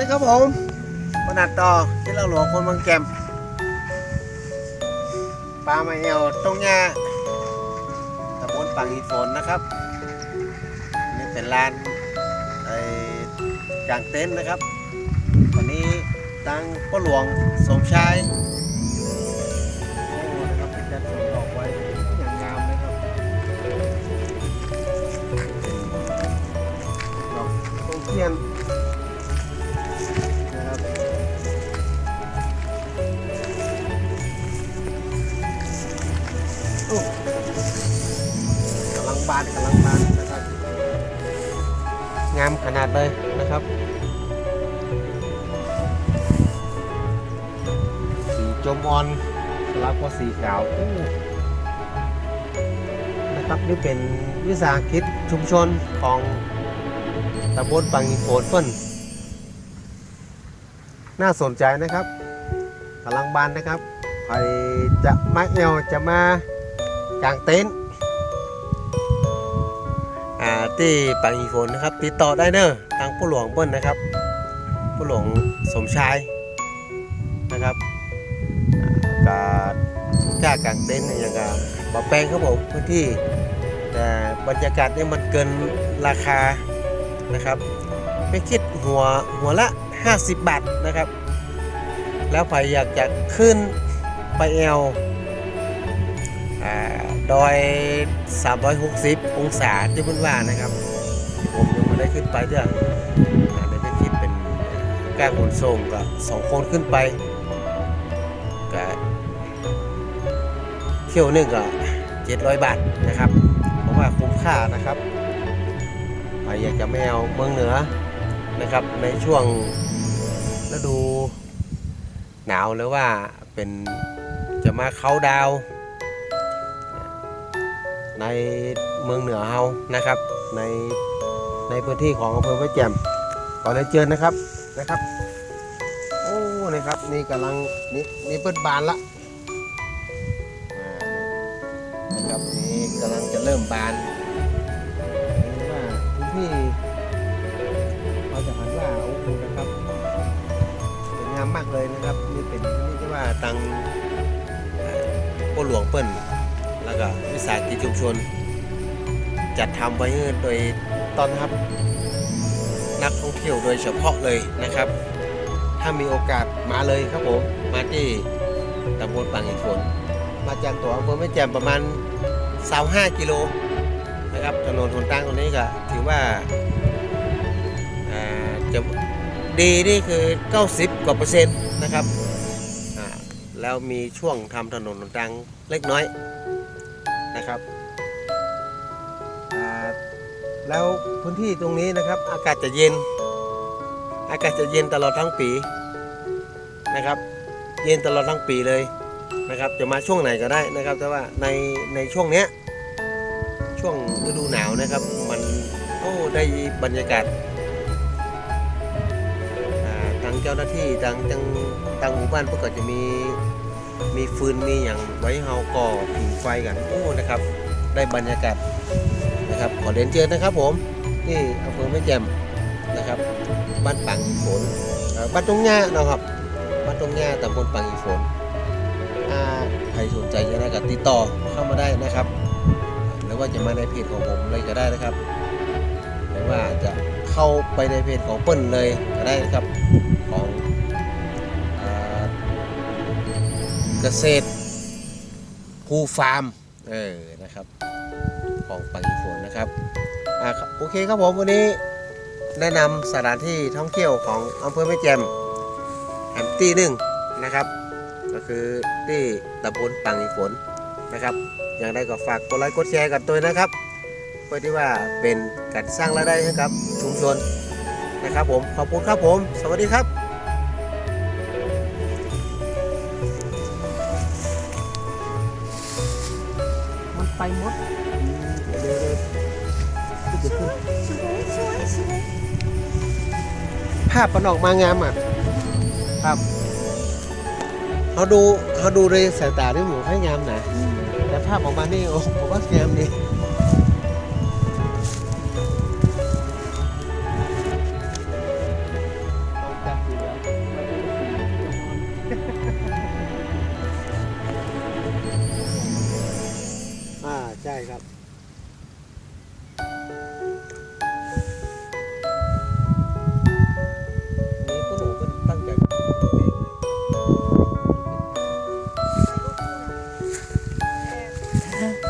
นี่ครับผมขนาดต่อที่เราหลวงคนบางแกมปลามาเอวตรงแง่ตำบลปังอีฝนนะครับนี่เป็นลานไอ้กลางเต็นท์นะครับ วันนี้ตั้งพ่อหลวงสมชายานกำลังบานนะครับ งามขนาดเลยนะครับ สีจมออนสลับกับสีขาวนะครับนี่เป็นวิสาหกิจชุมชนของตำบลปังอินโฟนเปิ้นน่าสนใจนะครับกำลังบานนะครับใครจะมาเอวจะมากางเต็นท์ อ่าที่ปังอีโฟนนะครับ ติดต่อได้เนอะทางผู้หลวงเปิ้ลนะครับ ผู้หลวงสมชายนะครับการกล้ากางเต็นท์อย่างกับบะแปลงครับผมพื้นที่แต่บรรยากาศนี่มันเกินราคานะครับไม่คิดหัวหัวละ 50 บาทนะครับ แล้วใครอยากจะขึ้นไปแอลอ่า ดอย 360 องศาที่พุ่นว่านะครับ ผมยังไม่ได้ขึ้นไปเด้ออ่าในคลิปเป็นการขนส่งก็สองคนขึ้นไปก็เที่ยวหนึงก็700 บาทนะครับเพราะว่าคุ้มค่านะครับใครอยากจะไม่เอาเมืองเหนือนะครับในช่วงฤดูหนาวหรือว่าเป็นจะมาเขาดาว ในเมืองเหนือเฮานะครับ ในในพื้นที่ของอำเภอแม่แจ่มขอเลยนเชิญนะครับนะครับโอ้นะครับนี่กำลังนี่นี่เปิดบานละนะครับนี่กำลังจะเริ่มบานนี่ว่าพื้นที่เราจะหันว่าโอ้โหนะครับสวยงามมากเลยนะครับนี่เป็นนี่ที่ว่าตังเอ่อพ่อหลวงเปิ้น แล้วก็วิสาหกิจชุมชน จัดทำไว้โดยต้อนรับนักท่องเที่ยวโดยเฉพาะเลยนะครับ ถ้ามีโอกาสมาเลยครับผม มาที่ตำบลปางอินฝน มาจากตัวอำเภอแม่แจ่มประมาณ25กิโลนะครับถนนหนทางตรงนี้ก็ถือว่าจะดีนี่คือ 90 กว่าเปอร์เซ็นต์นะครับแล้วมีช่วงทำถนนหนทางเล็กน้อย นะครับแล้วพื้นที่ตรงนี้นะครับอากาศจะเย็น อากาศจะเย็นตลอดทั้งปีนะครับ เย็นตลอดทั้งปีเลยนะครับ จะมาช่วงไหนก็ได้นะครับ แต่ว่าในในช่วงเนี้ยช่วงฤดูหนาวนะครับ มันโอ้ได้บรรยากาศทางเจ้าหน้าที่ทางทางทางหมู่บ้านพวกก็จะมี มีฟืนมีอย่างไว้เฮาก่อผิงไฟกันโอ้นะครับ ได้บรรยากาศนะครับ ขอเรียนเชิญนะครับผมที่อำเภอแม่แจ่มนะครับ บ้านปังอีฝนบ้านตรงง่านะครับบ้านตรงง่าตำบลปังอีฝนใครสนใจจะได้ก็ติดต่อเข้ามาได้นะครับ หรือว่าจะมาในเพจของผมเลยก็ได้นะครับ หรือว่าจะเข้าไปในเพจของเปิ้ลเลยก็ได้นะครับ กษตรภูฟาร์มเออนะครับ ของปังอีฝนนะครับอ่าโอเคครับผมวันนี้แนะนำสถานที่ท่องเที่ยวของอำเภอแม่แจ่มแห่งที่หนึ่งนะครับ ก็คือที่ตำบลปังอีฝนนะครับอย่างไรก็ฝากกดไลค์กดแชร์กันตัวนะครับ เพื่อที่ว่าเป็นการสร้างรายได้ให้กับชุมชนนะครับผมขอบคุณครับผม สวัสดีครับ ไปหมดเดี๋ยวๆจะขึ้นสวยสวยสวยภาพมันออกมางามอะครับเขาดูเขาดูในสายตาที่หมูให้งามนะแต่ภาพออกมานี่โอ้ผมว่างามดี 看